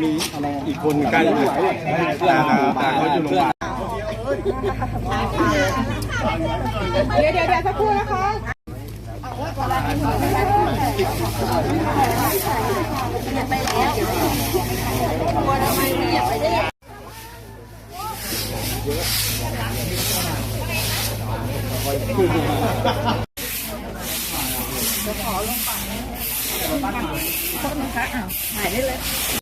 มีอีกคนใกล้เลยตาตาเขาอยู่โรงพยาบาลเดี๋ยวเดี๋ยวเดี๋ยวสักครู่นะคะไปุ้ยฉีดสา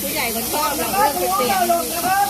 ผู้ใหญ่คนชอบเราเ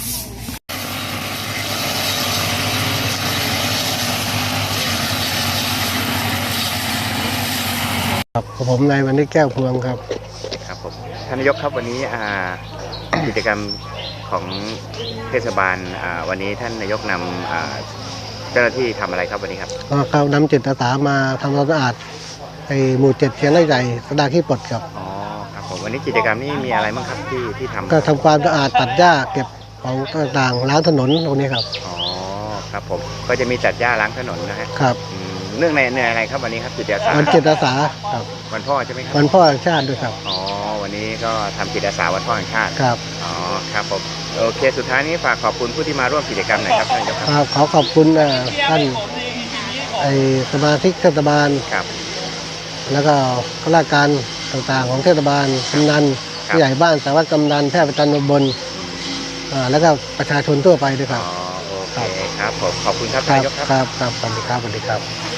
รับผมนายวันนี้แก้วพวงครับครับผมท่านนายกครับวันนี้อ่ากิจกรรมของเทศบาลอ่าวันนี้ท่านนายกนำอ่าเจ้าหน้าที่ทำอะไรครับวันนี้ครับก็เขานำจิตอาสามาทำความสะอาดไอหมู่เจ็ดเชียงไร่ใหญ่สดาขี้ปลดครับอ๋อครับผมวันนี้กิจกรรมนี้มีอะไรบ้างครับที่ที่ทำก็ทำความสะอาดตัดหญ้าเก็บของต่างๆล้างถนนตรงนี้ครับอ๋อครับผมก็จะมีจัดหญ้าล้างถนนนะฮะครับอืม เนื่องในในอะไรครับวันนี้ครับจิตอาสาวันจิตอาสาครับวันพ่อใช่ไหมครับวันพ่อแห่งชาติด้วยครับอ๋อวันนี้ก็ทำจิตอาสาวันพ่อแห่งชาติครับอ๋อครับผมโอเคสุดท้ายนี้ฝากขอบคุณผู้ที่มาร่วมกิจกรรมหน่อยครับท่านนายกคครับรับขอขอบคุณเอ่อท่านไอสมาชิกเทศบาล ครับ แล้วก็ข้าราชการต่างๆ ของเทศบาลกำนันครับ ผู้ใหญ่บ้านสารวัตรกำนันแพทย์ประจันตำบลอ่าแล้วก็ประชาชนทั่วไปด้วยคอ๋รัอบโอเคครับผมขอบคุณครับคท่านรับนายกครับ ครับครับสวัสดีครับสวัสดีครับ